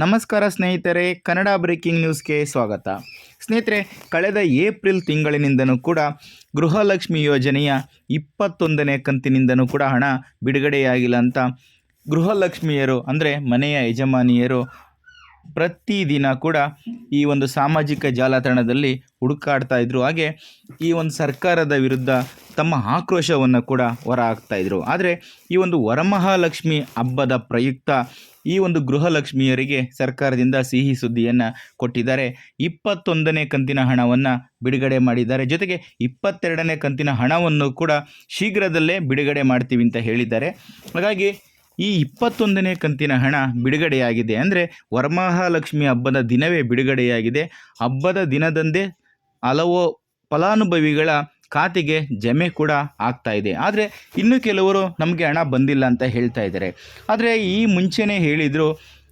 ನಮಸ್ಕಾರ ಸ್ನೇಹಿತರೆ, ಕನ್ನಡ ಬ್ರೇಕಿಂಗ್ ನ್ಯೂಸ್ಗೆ ಸ್ವಾಗತ. ಸ್ನೇಹಿತರೆ, ಕಳೆದ ಏಪ್ರಿಲ್ ತಿಂಗಳಿನಿಂದನೂ ಕೂಡ ಗೃಹಲಕ್ಷ್ಮಿ ಯೋಜನೆಯ ಇಪ್ಪತ್ತೊಂದನೇ ಕಂತಿನಿಂದನೂ ಕೂಡ ಹಣ ಬಿಡುಗಡೆಯಾಗಿಲ್ಲ ಅಂತ ಗೃಹಲಕ್ಷ್ಮಿಯರು, ಅಂದರೆ ಮನೆಯ ಯಜಮಾನಿಯರು ಪ್ರತಿದಿನ ಕೂಡ ಈ ಒಂದು ಸಾಮಾಜಿಕ ಜಾಲತಾಣದಲ್ಲಿ ಹುಡುಕಾಡ್ತಾ ಇದ್ರು. ಹಾಗೆ ಈ ಒಂದು ಸರ್ಕಾರದ ವಿರುದ್ಧ ತಮ್ಮ ಆಕ್ರೋಶವನ್ನು ಕೂಡ ಹೊರ ಇದ್ರು. ಆದರೆ ಈ ಒಂದು ವರಮಹಾಲಕ್ಷ್ಮಿ ಹಬ್ಬದ ಪ್ರಯುಕ್ತ ಈ ಒಂದು ಗೃಹಲಕ್ಷ್ಮಿಯರಿಗೆ ಸರ್ಕಾರದಿಂದ ಸಿಹಿ ಸುದ್ದಿಯನ್ನು ಕೊಟ್ಟಿದ್ದಾರೆ. ಇಪ್ಪತ್ತೊಂದನೇ ಕಂತಿನ ಹಣವನ್ನು ಬಿಡುಗಡೆ ಮಾಡಿದ್ದಾರೆ. ಜೊತೆಗೆ ಇಪ್ಪತ್ತೆರಡನೇ ಕಂತಿನ ಹಣವನ್ನು ಕೂಡ ಶೀಘ್ರದಲ್ಲೇ ಬಿಡುಗಡೆ ಮಾಡ್ತೀವಿ ಅಂತ ಹೇಳಿದ್ದಾರೆ. ಹಾಗಾಗಿ ಈ ಇಪ್ಪತ್ತೊಂದನೇ ಕಂತಿನ ಹಣ ಬಿಡುಗಡೆಯಾಗಿದೆ. ಅಂದರೆ ವರಮಹಾಲಕ್ಷ್ಮಿ ಹಬ್ಬದ ದಿನವೇ ಬಿಡುಗಡೆಯಾಗಿದೆ. ಹಬ್ಬದ ದಿನದಂದೇ ಹಲವು ಫಲಾನುಭವಿಗಳ ಖಾತೆಗೆ ಜಮೆ ಕೂಡ ಆಗ್ತಾ ಇದೆ. ಆದರೆ ಇನ್ನು ಕೆಲವರು ನಮಗೆ ಹಣ ಬಂದಿಲ್ಲ ಅಂತ ಹೇಳ್ತಾ ಇದ್ದಾರೆ. ಆದರೆ ಈ ಮುಂಚೆನೇ ಹೇಳಿದರು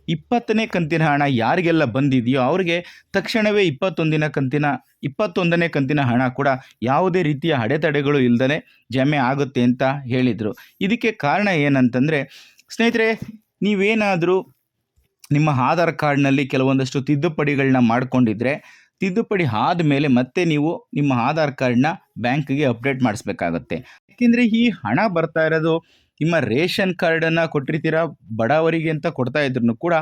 ಇಪ್ಪತ್ತನೇ ಕಂತಿನ ಹಣ ಯಾರಿಗೆಲ್ಲ ಬಂದಿದೆಯೋ ಅವರಿಗೆ ತಕ್ಷಣವೇ ಇಪ್ಪತ್ತೊಂದಿನ ಕಂತಿನ, ಇಪ್ಪತ್ತೊಂದನೇ ಕಂತಿನ ಹಣ ಕೂಡ ಯಾವುದೇ ರೀತಿಯ ಅಡೆತಡೆಗಳು ಇಲ್ಲದೇ ಜಮೆ ಆಗುತ್ತೆ ಅಂತ ಹೇಳಿದರು. ಇದಕ್ಕೆ ಕಾರಣ ಏನಂತಂದರೆ, ಸ್ನೇಹಿತರೆ, ನೀವೇನಾದರೂ ನಿಮ್ಮ ಆಧಾರ್ ಕಾರ್ಡ್ನಲ್ಲಿ ಕೆಲವೊಂದಷ್ಟು ತಿದ್ದುಪಡಿಗಳನ್ನ ಮಾಡ್ಕೊಂಡಿದ್ರೆ ತಿದ್ದುಪಡಿ ಆದ ಮೇಲೆ ಮತ್ತೆ ನೀವು ನಿಮ್ಮ ಆಧಾರ್ ಕಾರ್ಡ್ನ ಬ್ಯಾಂಕ್ಗೆ ಅಪ್ಡೇಟ್ ಮಾಡಿಸ್ಬೇಕಾಗತ್ತೆ. ಯಾಕೆಂದರೆ ಈ ಹಣ ಬರ್ತಾ ಇರೋದು ನಿಮ್ಮ ರೇಷನ್ ಕಾರ್ಡನ್ನು ಕೊಟ್ಟಿರ್ತೀರ, ಬಡವರಿಗೆ ಅಂತ ಕೊಡ್ತಾ ಇದ್ರು ಕೂಡ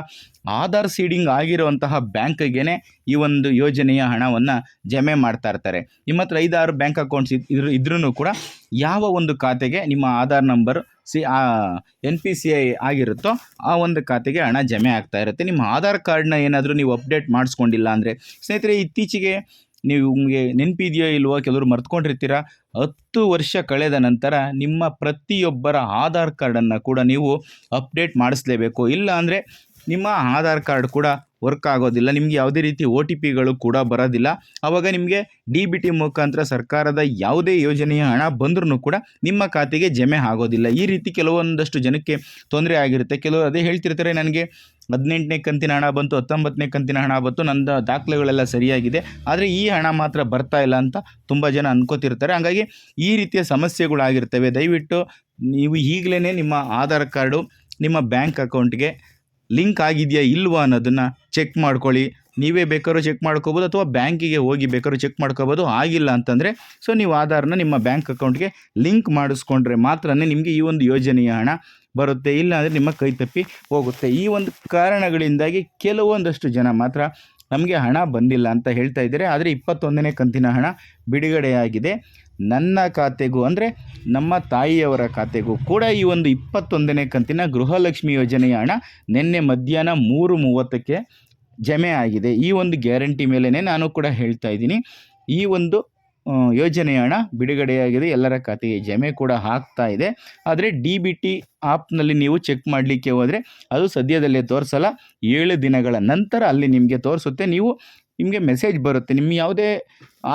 ಆಧಾರ್ ಸೀಡಿಂಗ್ ಆಗಿರುವಂತಹ ಬ್ಯಾಂಕ್ಗೆ ಈ ಒಂದು ಯೋಜನೆಯ ಹಣವನ್ನು ಜಮೆ ಮಾಡ್ತಾ ಇರ್ತಾರೆ. ನಿಮ್ಮ ಹತ್ರ ಐದಾರು ಬ್ಯಾಂಕ್ ಅಕೌಂಟ್ಸ್ ಇದ್ರು ಇದ್ರೂ ಕೂಡ ಯಾವ ಒಂದು ಖಾತೆಗೆ ನಿಮ್ಮ Aadhaar number C N P C I ಆಗಿರುತ್ತೋ ಆ ಒಂದು ಖಾತೆಗೆ ಹಣ ಜಮೆ ಆಗ್ತಾ ಇರುತ್ತೆ. ನಿಮ್ಮ ಆಧಾರ್ ಕಾರ್ಡ್ನ ಏನಾದರೂ ನೀವು ಅಪ್ಡೇಟ್ ಮಾಡಿಸ್ಕೊಂಡಿಲ್ಲ ಅಂದರೆ, ಸ್ನೇಹಿತರೆ, ಇತ್ತೀಚೆಗೆ ನೀವು ನಿಮಗೆ ನೆನಪಿದೆಯೋ ಇಲ್ವೋ, ಕೆಲವರು ಮರ್ತ್ಕೊಂಡಿರ್ತೀರ, ಹತ್ತು ವರ್ಷ ಕಳೆದ ನಂತರ ನಿಮ್ಮ ಪ್ರತಿಯೊಬ್ಬರ ಆಧಾರ್ ಕಾರ್ಡನ್ನು ಕೂಡ ನೀವು ಅಪ್ಡೇಟ್ ಮಾಡಿಸ್ಲೇಬೇಕು. ಇಲ್ಲ ಅಂದರೆ ನಿಮ್ಮ ಆಧಾರ್ ಕಾರ್ಡ್ ಕೂಡ ವರ್ಕ್ ಆಗೋದಿಲ್ಲ. ನಿಮಗೆ ಯಾವುದೇ ರೀತಿ ಒ ಟಿ ಪಿಗಳು ಕೂಡ ಬರೋದಿಲ್ಲ. ಆವಾಗ ನಿಮಗೆ ಡಿ ಬಿ ಟಿ ಮುಖಾಂತರ ಸರ್ಕಾರದ ಯಾವುದೇ ಯೋಜನೆಯ ಹಣ ಬಂದ್ರೂ ಕೂಡ ನಿಮ್ಮ ಖಾತೆಗೆ ಜಮೆ ಆಗೋದಿಲ್ಲ. ಈ ರೀತಿ ಕೆಲವೊಂದಷ್ಟು ಜನಕ್ಕೆ ತೊಂದರೆ ಆಗಿರುತ್ತೆ. ಕೆಲವರು ಅದೇ ಹೇಳ್ತಿರ್ತಾರೆ, ನನಗೆ ಹದಿನೆಂಟನೇ ಕಂತಿನ ಹಣ ಬಂತು, ಹತ್ತೊಂಬತ್ತನೇ ಕಂತಿನ ಹಣ ಬಂತು, ನನ್ನ ದಾಖಲೆಗಳೆಲ್ಲ ಸರಿಯಾಗಿದೆ. ಆದರೆ ಈ ಹಣ ಮಾತ್ರ ಬರ್ತಾ ಇಲ್ಲ ಅಂತ ತುಂಬ ಜನ ಅನ್ಕೋತಿರ್ತಾರೆ. ಹಾಗಾಗಿ ಈ ರೀತಿಯ ಸಮಸ್ಯೆಗಳಾಗಿರ್ತವೆ. ದಯವಿಟ್ಟು ನೀವು ಈಗಲೇ ನಿಮ್ಮ ಆಧಾರ್ ಕಾರ್ಡು ನಿಮ್ಮ ಬ್ಯಾಂಕ್ ಅಕೌಂಟ್ಗೆ ಲಿಂಕ್ ಆಗಿದೆಯಾ ಇಲ್ವಾ ಅನ್ನೋದನ್ನು ಚೆಕ್ ಮಾಡ್ಕೊಳ್ಳಿ. ನೀವೇ ಬೇಕಾದ್ರೂ ಚೆಕ್ ಮಾಡ್ಕೋಬೋದು ಅಥವಾ ಬ್ಯಾಂಕಿಗೆ ಹೋಗಿ ಬೇಕಾದ್ರೂ ಚೆಕ್ ಮಾಡ್ಕೋಬೋದು. ಆಗಿಲ್ಲ ಅಂತಂದರೆ ಸೊ ನೀವು ಆಧಾರನ ನಿಮ್ಮ ಬ್ಯಾಂಕ್ ಅಕೌಂಟ್ಗೆ ಲಿಂಕ್ ಮಾಡಿಸ್ಕೊಂಡ್ರೆ ಮಾತ್ರ ನಿಮಗೆ ಈ ಒಂದು ಯೋಜನೆಯ ಹಣ ಬರುತ್ತೆ. ಇಲ್ಲ ಅಂದರೆ ನಿಮ್ಮ ಕೈ ತಪ್ಪಿ ಹೋಗುತ್ತೆ. ಈ ಒಂದು ಕಾರಣಗಳಿಂದಾಗಿ ಕೆಲವೊಂದಷ್ಟು ಜನ ಮಾತ್ರ ನಮಗೆ ಹಣ ಬಂದಿಲ್ಲ ಅಂತ ಹೇಳ್ತಾ ಇದ್ದಾರೆ, ಆದರೆ ಇಪ್ಪತ್ತೊಂದನೇ ಕಂತಿನ ಹಣ ಬಿಡುಗಡೆಯಾಗಿದೆ. ನನ್ನ ಖಾತೆಗೂ ಅಂದರೆ ನಮ್ಮ ತಾಯಿಯವರ ಖಾತೆಗೂ ಕೂಡ ಈ ಒಂದು ಇಪ್ಪತ್ತೊಂದನೇ ಕಂತಿನ ಗೃಹಲಕ್ಷ್ಮಿ ಯೋಜನೆಯ ಹಣ ನಿನ್ನೆ ಮಧ್ಯಾಹ್ನ ಮೂರು ಮೂವತ್ತಕ್ಕೆ ಜಮೆ ಆಗಿದೆ. ಈ ಒಂದು ಗ್ಯಾರಂಟಿ ಮೇಲೇ ನಾನು ಕೂಡ ಹೇಳ್ತಾ ಇದ್ದೀನಿ. ಈ ಒಂದು ಯೋಜನೆಯ ಹಣ ಬಿಡುಗಡೆಯಾಗಿದೆ. ಎಲ್ಲರ ಖಾತೆಗೆ ಜಮೆ ಕೂಡ ಆಗ್ತಾ ಇದೆ. ಆದರೆ ಡಿ ಬಿ ಟಿ ಆ್ಯಪ್ನಲ್ಲಿ ನೀವು ಚೆಕ್ ಮಾಡಲಿಕ್ಕೆ ಹೋದರೆ ಅದು ಸದ್ಯದಲ್ಲೇ ತೋರಿಸಲ್ಲ. ಏಳು ದಿನಗಳ ನಂತರ ಅಲ್ಲಿ ನಿಮಗೆ ತೋರಿಸುತ್ತೆ. ನೀವು ನಿಮಗೆ ಮೆಸೇಜ್ ಬರುತ್ತೆ. ನಿಮ್ಮ ಯಾವುದೇ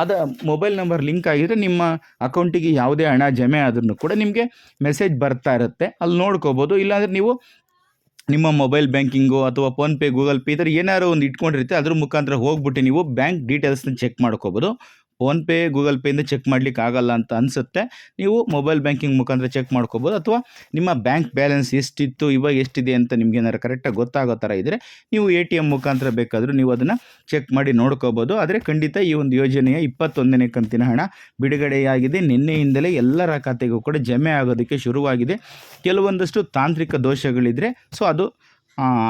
ಆದ ಮೊಬೈಲ್ ನಂಬರ್ ಲಿಂಕ್ ಆಗಿದ್ರೆ ನಿಮ್ಮ ಅಕೌಂಟಿಗೆ ಯಾವುದೇ ಹಣ ಜಮೆ ಆದ್ರೂ ಕೂಡ ನಿಮಗೆ ಮೆಸೇಜ್ ಬರ್ತಾ ಇರುತ್ತೆ. ಅಲ್ಲಿ ನೋಡ್ಕೋಬೋದು. ಇಲ್ಲಾಂದರೆ ನೀವು ನಿಮ್ಮ ಮೊಬೈಲ್ ಬ್ಯಾಂಕಿಂಗು ಅಥವಾ ಫೋನ್ಪೇ, ಗೂಗಲ್ ಪೇ ಈ ಥರ ಏನಾದ್ರು ಒಂದು ಇಟ್ಕೊಂಡಿರುತ್ತೆ, ಅದ್ರ ಮುಖಾಂತರ ಹೋಗ್ಬಿಟ್ಟು ನೀವು ಬ್ಯಾಂಕ್ ಡೀಟೇಲ್ಸ್ನ ಚೆಕ್ ಮಾಡ್ಕೋಬೋದು. ಫೋನ್ಪೇ ಗೂಗಲ್ ಪೇಯಿಂದ ಚೆಕ್ ಮಾಡ್ಲಿಕ್ಕೆ ಆಗಲ್ಲ ಅಂತ ಅನಿಸುತ್ತೆ. ನೀವು ಮೊಬೈಲ್ ಬ್ಯಾಂಕಿಂಗ್ ಮುಖಾಂತರ ಚೆಕ್ ಮಾಡ್ಕೋಬೋದು. ಅಥವಾ ನಿಮ್ಮ ಬ್ಯಾಂಕ್ ಬ್ಯಾಲೆನ್ಸ್ ಎಷ್ಟಿತ್ತು, ಇವಾಗ ಎಷ್ಟಿದೆ ಅಂತ ನಿಮ್ಗೆ ಏನಾರು ಕರೆಕ್ಟಾಗಿ ಗೊತ್ತಾಗೋ ಥರ ಇದ್ದರೆ ನೀವು ಎ ಟಿ ಎಂ ಮುಖಾಂತರ ಬೇಕಾದರೂ ನೀವು ಅದನ್ನು ಚೆಕ್ ಮಾಡಿ ನೋಡ್ಕೋಬೋದು. ಆದರೆ ಖಂಡಿತ ಈ ಒಂದು ಯೋಜನೆಯ ಇಪ್ಪತ್ತೊಂದನೇ ಕಂತಿನ ಹಣ ಬಿಡುಗಡೆಯಾಗಿದೆ. ನಿನ್ನೆಯಿಂದಲೇ ಎಲ್ಲರ ಖಾತೆಗೂ ಕೂಡ ಜಮೆ ಆಗೋದಕ್ಕೆ ಶುರುವಾಗಿದೆ. ಕೆಲವೊಂದಷ್ಟು ತಾಂತ್ರಿಕ ದೋಷಗಳಿದ್ದರೆ ಸೊ ಅದು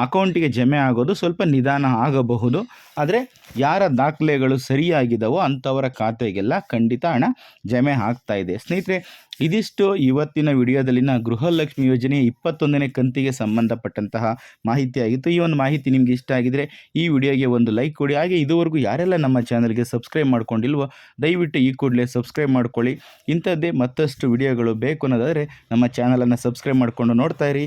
ಅಕೌಂಟಿಗೆ ಜಮೆ ಆಗೋದು ಸ್ವಲ್ಪ ನಿಧಾನ ಆಗಬಹುದು. ಆದರೆ ಯಾರ ದಾಖಲೆಗಳು ಸರಿಯಾಗಿದ್ದಾವೋ ಅಂಥವರ ಖಾತೆಗೆಲ್ಲ ಖಂಡಿತ ಹಣ ಜಮೆ ಆಗ್ತಾ ಇದೆ. ಸ್ನೇಹಿತರೆ, ಇದಿಷ್ಟು ಇವತ್ತಿನ ವಿಡಿಯೋದಲ್ಲಿನ ಗೃಹಲಕ್ಷ್ಮಿ ಯೋಜನೆ ಇಪ್ಪತ್ತೊಂದನೇ ಕಂತಿಗೆ ಸಂಬಂಧಪಟ್ಟಂತಹ ಮಾಹಿತಿ ಆಗಿತ್ತು ಈ ಒಂದು ಮಾಹಿತಿ ನಿಮಗೆ ಇಷ್ಟ ಆಗಿದರೆ ಈ ವಿಡಿಯೋಗೆ ಒಂದು ಲೈಕ್ ಕೊಡಿ. ಹಾಗೆ ಇದುವರೆಗೂ ಯಾರೆಲ್ಲ ನಮ್ಮ ಚಾನಲ್ಗೆ ಸಬ್ಸ್ಕ್ರೈಬ್ ಮಾಡ್ಕೊಂಡಿಲ್ವೋ, ದಯವಿಟ್ಟು ಈ ಕೂಡಲೇ ಸಬ್ಸ್ಕ್ರೈಬ್ ಮಾಡ್ಕೊಳ್ಳಿ. ಇಂಥದ್ದೇ ಮತ್ತಷ್ಟು ವಿಡಿಯೋಗಳು ಬೇಕು ಅನ್ನೋದಾದರೆ ನಮ್ಮ ಚಾನಲನ್ನು ಸಬ್ಸ್ಕ್ರೈಬ್ ಮಾಡಿಕೊಂಡು ನೋಡ್ತಾ ಇರಿ.